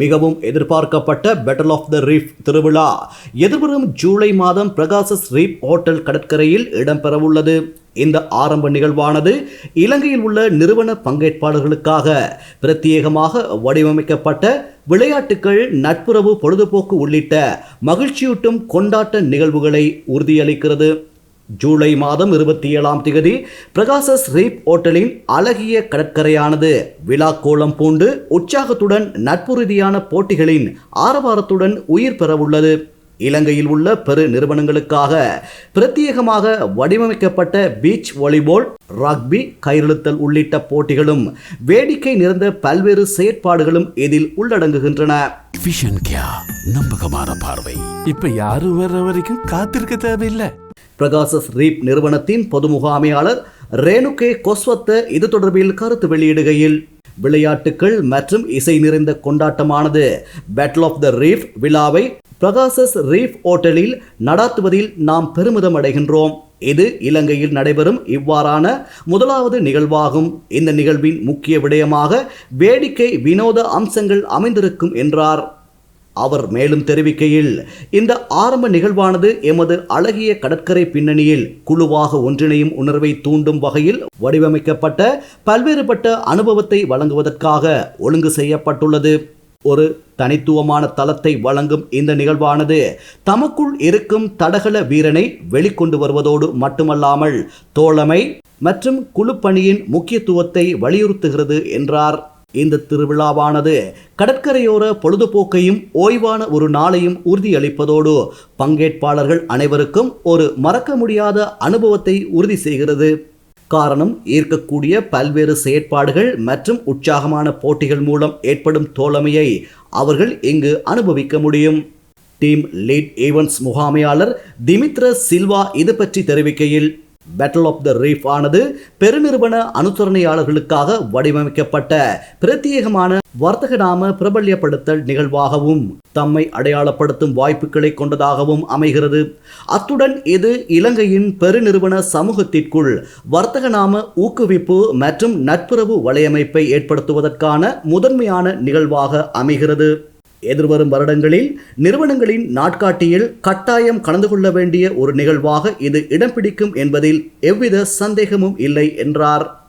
மிகவும் எதிர்பார்க்கப்பட்ட petal of the reef திருவிழா. எதிர்வரும் ஜூலை மாதம் பிரகாசஸ் ரீப் ஹோட்டல் கடற்கரையில் இடம்பெறவுள்ளது. இந்த ஆரம்ப நிகழ்வானது இலங்கையில் உள்ள நிறுவன பங்கேற்பாளர்களுக்காக பிரத்யேகமாக வடிவமைக்கப்பட்ட விளையாட்டுகள் நட்புறவு பொழுதுபோக்கு உள்ளிட்ட மகிழ்ச்சியூட்டும் கொண்டாட்ட நிகழ்வுகளை உறுதியளிக்கிறது. ஜூலை மாதம் இருபத்தி ஏழாம் தேதி பிரகாசஸ் ரீப் ஹோட்டலின் அழகிய கடற்கரையானது விழா கோலம் பூண்டு உற்சாகத்துடன் நட்பு ரீதியான போட்டிகளின் ஆரவாரத்துடன் உயிர் பெறவுள்ளது. இலங்கையில் உள்ள பெரு நிறுவனங்களுக்காக பிரத்யேகமாக வடிவமைக்கப்பட்ட பீச் வாலிபால் ரக்பி கயிறுத்தல் உள்ளிட்ட போட்டிகளும் வேடிக்கை நிறைந்த பல்வேறு செயற்பாடுகளும் இதில் உள்ளடங்குகின்றன. நம்பகமான பார்வை இப்ப யாரும் வர்ற வரைக்கும் காத்திருக்க தேவையில்லை. பிரகாசஸ் ரீப் நிறுவனத்தின் பொது முகாமையாளர் ரேணுகே கொஸ்வத்த இது தொடர்பில் கருத்து வெளியிடுகையில் விளையாட்டுகள் மற்றும் இசை நிறைந்த கொண்டாட்டமானது பேட்டில் ஆஃப் த ரீஃப் விழாவை பிரகாசஸ் ரீஃப் ஹோட்டலில் நடாத்துவதில் நாம் பெருமிதம் அடைகின்றோம். இது இலங்கையில் நடைபெறும் இவ்வாறான முதலாவது நிகழ்வாகும். இந்த நிகழ்வின் முக்கிய விடயமாக வேடிக்கை வினோத அம்சங்கள் அமைந்திருக்கும் என்றார். அவர் மேலும் தெரிவிக்கையில் இந்த ஆரம்ப நிகழ்வானது எமது அழகிய கடற்கரை பின்னணியில் குழுவாக ஒன்றிணையும் உணர்வை தூண்டும் வகையில் வடிவமைக்கப்பட்ட பல்வேறுபட்ட அனுபவத்தை வழங்குவதற்காக ஒழுங்கு செய்யப்பட்டுள்ளது. ஒரு தனித்துவமான தளத்தை வழங்கும் இந்த நிகழ்வானது தமக்குள் இருக்கும் தடகள வீரனை வெளிக்கொண்டு வருவதோடு மட்டுமல்லாமல் தோழமை மற்றும் குழுப்பணியின் முக்கியத்துவத்தை வலியுறுத்துகிறது என்றார். இந்த திருவிழாவானது கடற்கரையோர பொழுதுபோக்கையும் ஓய்வான ஒரு நாளையும் உறுதியளிப்பதோடு பங்கேற்பாளர்கள் அனைவருக்கும் ஒரு மறக்க முடியாத அனுபவத்தை உறுதி செய்கிறது. காரணம் ஈர்க்கக்கூடிய பல்வேறு செயற்பாடுகள் மற்றும் உற்சாகமான போட்டிகள் மூலம் ஏற்படும் தோழமையை அவர்கள் இங்கு அனுபவிக்க முடியும். டீம் லீட் ஈவென்ட்ஸ் முகாமையாளர் திமித்ர சில்வா இது பற்றி தெரிவிக்கையில் பேட்டில் ஆஃப் த ரீஃப் ஆனது பெருநிறுவன அனுசரணையாளர்களுக்காக வடிவமைக்கப்பட்ட பிரத்யேகமான வர்த்தக நாம பிரபல்யப்படுத்தல் நிகழ்வாகவும் தம்மை அடையாளப்படுத்தும் வாய்ப்புகளை கொண்டதாகவும் அமைகிறது. அத்துடன் இது இலங்கையின் பெருநிறுவன சமூகத்திற்குள் வர்த்தக நாம ஊக்குவிப்பு மற்றும் நட்புறவு வலையமைப்பை ஏற்படுத்துவதற்கான முதன்மையான நிகழ்வாக அமைகிறது. எதிர்வரும் வருடங்களில் நிறுவனங்களின் நாட்காட்டியில் கட்டாயம் கலந்து கொள்ள வேண்டிய ஒரு நிகழ்வாக இது இடம் பிடிக்கும் என்பதில் எவ்வித சந்தேகமும் இல்லை என்றார்.